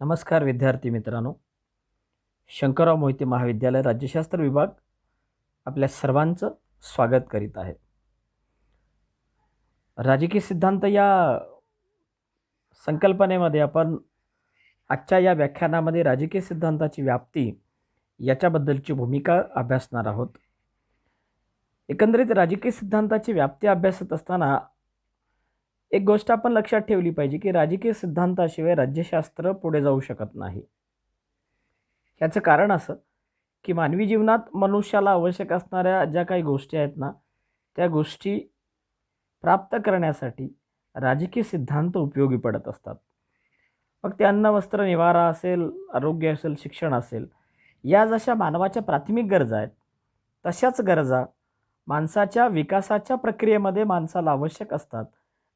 नमस्कार विद्यार्थी मित्रांनो. शंकरराव मोहिते महाविद्यालय राज्यशास्त्र विभाग आपल्या सर्वांचं स्वागत करीत आहे. राजकीय सिद्धांत या संकल्पनेमध्ये आपण आजच्या या व्याख्यानामध्ये राजकीय सिद्धांताची व्याप्ती याच्याबद्दलची भूमिका अभ्यासणार आहोत. एकंदरीत राजकीय सिद्धांताची व्याप्ती अभ्यासत असताना एक गोष्ट आपण लक्षात ठेवली पाहिजे की राजकीय सिद्धांताशिवाय राज्यशास्त्र पुढे जाऊ शकत नाही. याचं कारण असं की मानवी जीवनात मनुष्याला आवश्यक असणाऱ्या ज्या काही गोष्टी आहेत ना त्या गोष्टी प्राप्त करण्यासाठी राजकीय सिद्धांत उपयोगी पडत असतात. मग ते अन्न वस्त्र निवारा असेल आरोग्य असेल शिक्षण असेल या जशा मानवाच्या प्राथमिक गरजा आहेत तशाच गरजा माणसाच्या विकासाच्या प्रक्रियेमध्ये माणसाला आवश्यक असतात.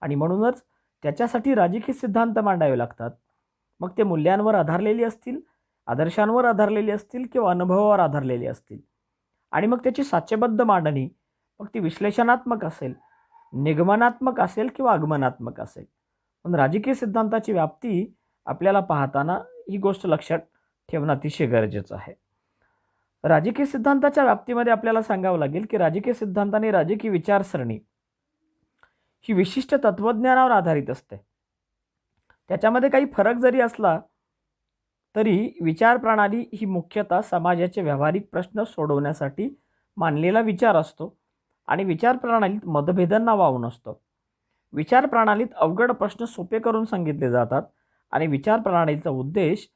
आणि म्हणूनच त्याच्यासाठी राजकीय सिद्धांत मांडावे लागतात. मग ते मूल्यांवर आधारलेली असतील आदर्शांवर आधारलेली असतील किंवा अनुभवावर आधारलेली असतील? आणि मग त्याची साचेबद्ध मांडणी मग ती विश्लेषणात्मक असेल निगमनात्मक असेल किंवा आगमनात्मक असेल? पण राजकीय सिद्धांताची व्याप्ती आपल्याला पाहताना ही गोष्ट लक्षात ठेवणं अतिशय गरजेचं आहे. राजकीय सिद्धांताच्या व्याप्तीमध्ये आपल्याला सांगावं लागेल की राजकीय सिद्धांताने राजकीय विचारसरणी ही विशिष्ट तत्त्वज्ञानावर आधारित असते. त्याच्यामध्ये काही फरक जरी असला तरी विचारप्रणाली ही मुख्यतः समाजाचे व्यावहारिक प्रश्न सोडवण्यासाठी मानलेला विचार असतो आणि विचारप्रणालीत मतभेदांना वाव नसतो. विचारप्रणालीत अवघड प्रश्न सोपे करून सांगितले जातात आणि विचारप्रणालीचा उद्देश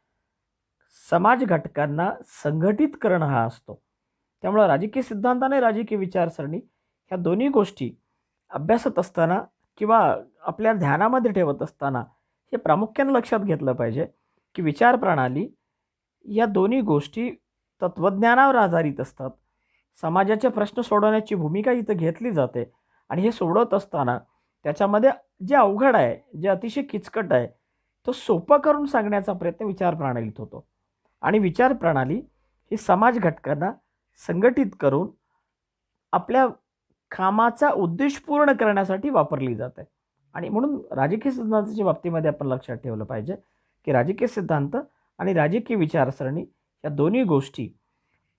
समाज घटकांना संघटित करणं हा असतो. त्यामुळं राजकीय सिद्धांत आणि राजकीय विचारसरणी ह्या दोन्ही गोष्टी अभ्यासत असताना किंवा आपल्या ध्यानामध्ये ठेवत असताना हे प्रामुख्यानं लक्षात घेतलं पाहिजे की विचार प्रणाली या दोन्ही गोष्टी तत्त्वज्ञानावर आधारित असतात. समाजाचे प्रश्न सोडवण्याची भूमिका इथं घेतली जाते आणि हे सोडवत असताना त्याच्यामध्ये जे अवघड आहे जे अतिशय किचकट आहे तो सोपं करून सांगण्याचा प्रयत्न विचार प्रणालीत होतो. आणि विचार प्रणाली ही समाज घटकांना संघटित करून आपल्या कामाचा उद्देश पूर्ण करण्यासाठी वापरली जाते. आणि म्हणून राजकीय सिद्धांताच्या बाबतीमध्ये आपण लक्षात ठेवलं पाहिजे की राजकीय सिद्धांत आणि राजकीय विचारसरणी या दोन्ही गोष्टी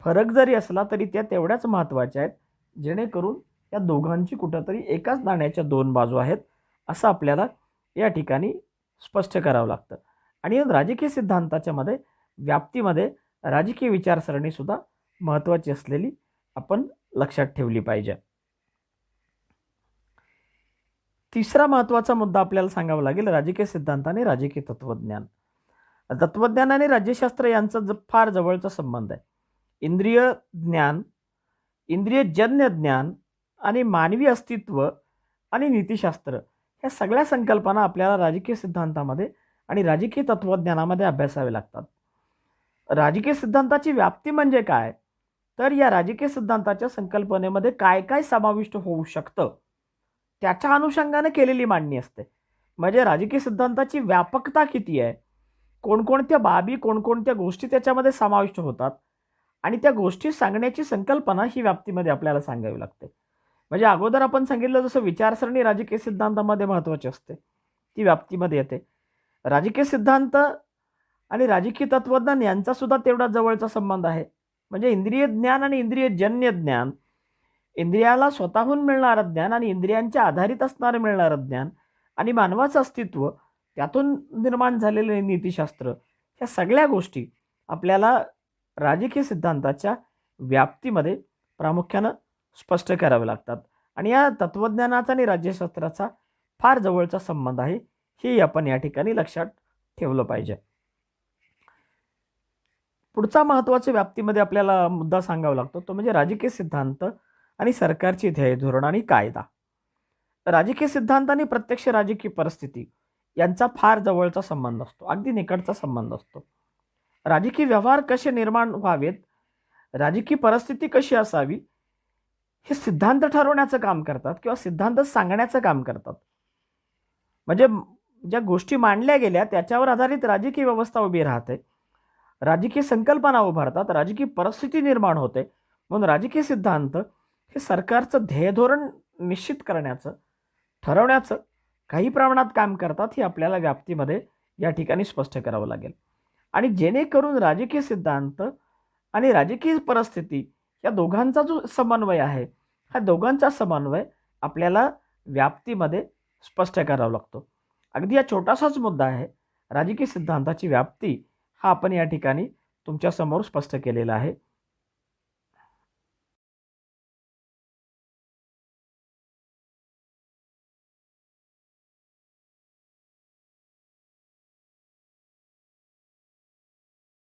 फरक जरी असला तरी त्या तेवढ्याच महत्त्वाच्या आहेत जेणेकरून या दोघांची कुठंतरी एकाच नाण्याच्या दोन बाजू आहेत असं आपल्याला या ठिकाणी स्पष्ट करावं लागतं. आणि राजकीय सिद्धांताच्या मध्ये व्याप्तीमध्ये राजकीय विचारसरणीसुद्धा महत्त्वाची असलेली आपण लक्षात ठेवली पाहिजे. तिसरा महत्त्वाचा मुद्दा आपल्याला सांगावा लागेल राजकीय सिद्धांत आणि राजकीय तत्त्वज्ञान. तत्त्वज्ञान आणि राज्यशास्त्र यांचा ज फार जवळचा संबंध आहे. इंद्रिय ज्ञान इंद्रियजन्य ज्ञान आणि मानवी अस्तित्व आणि नीतिशास्त्र ह्या सगळ्या संकल्पना आपल्याला राजकीय सिद्धांतामध्ये आणि राजकीय तत्त्वज्ञानामध्ये अभ्यासावे लागतात. राजकीय सिद्धांताची व्याप्ती म्हणजे काय? तर या राजकीय सिद्धांताच्या संकल्पनेमध्ये काय काय समाविष्ट होऊ शकतं? त्याच्या अनुषंगाने केलेली मांडणी असते. म्हणजे राजकीय सिद्धांताची व्यापकता किती आहे? कोणकोणत्या बाबी कोणकोणत्या गोष्टी त्याच्यामध्ये समाविष्ट होतात? आणि त्या गोष्टी सांगण्याची संकल्पना ही व्याप्तीमध्ये आपल्याला सांगावी लागते. म्हणजे अगोदर आपण सांगितलं जसं विचारसरणी राजकीय सिद्धांतामध्ये महत्त्वाची असते. ती व्याप्तीमध्ये येते. राजकीय सिद्धांत आणि राजकीय तत्त्वज्ञान यांचासुद्धा तेवढा जवळचा संबंध आहे. म्हणजे इंद्रिय ज्ञान आणि इंद्रियजन्य ज्ञान इंद्रियाला स्वतःहून मिळणारं ज्ञान आणि इंद्रियांच्या आधारित असणारं मिळणारं ज्ञान आणि मानवाचं अस्तित्व त्यातून निर्माण झालेले नीतिशास्त्र ह्या सगळ्या गोष्टी आपल्याला राजकीय सिद्धांताच्या व्याप्तीमध्ये प्रामुख्यानं स्पष्ट करावे लागतात. आणि या तत्त्वज्ञानाचा आणि राज्यशास्त्राचा फार जवळचा संबंध आहे हे आपण या ठिकाणी लक्षात ठेवलं पाहिजे. पुढचा महत्त्वाच्या व्याप्तीमध्ये आपल्याला मुद्दा सांगावा लागतो तो म्हणजे राजकीय सिद्धांत आणि सरकारची ध्येय धोरण आणि कायदा. राजकीय सिद्धांत आणि प्रत्यक्ष राजकीय परिस्थिती यांचा फार जवळचा संबंध असतो. अगदी निकटचा संबंध असतो. राजकीय व्यवहार कसे निर्माण व्हावेत? राजकीय परिस्थिती कशी असावी? हे सिद्धांत ठरवण्याचं काम करतात किंवा सिद्धांत सांगण्याचं काम करतात. म्हणजे ज्या गोष्टी मांडल्या गेल्या त्याच्यावर आधारित राजकीय व्यवस्था उभी राहते. राजकीय संकल्पना उभारतात. राजकीय परिस्थिती निर्माण होते. म्हणून राजकीय सिद्धांत हे सरकारचं ध्येयधोरण निश्चित करण्याचं ठरवण्याचं काही प्रमाणात काम करतात हे आपल्याला व्याप्तीमध्ये या ठिकाणी स्पष्ट करावं लागेल. आणि जेणेकरून राजकीय सिद्धांत आणि राजकीय परिस्थिती या दोघांचा जो समन्वय आहे हा दोघांचा समन्वय आपल्याला व्याप्तीमध्ये स्पष्ट करावा लागतो. अगदी हा छोटासाच मुद्दा आहे राजकीय सिद्धांताची व्याप्ती हा आपण या ठिकाणी तुमच्यासमोर स्पष्ट केलेला आहे.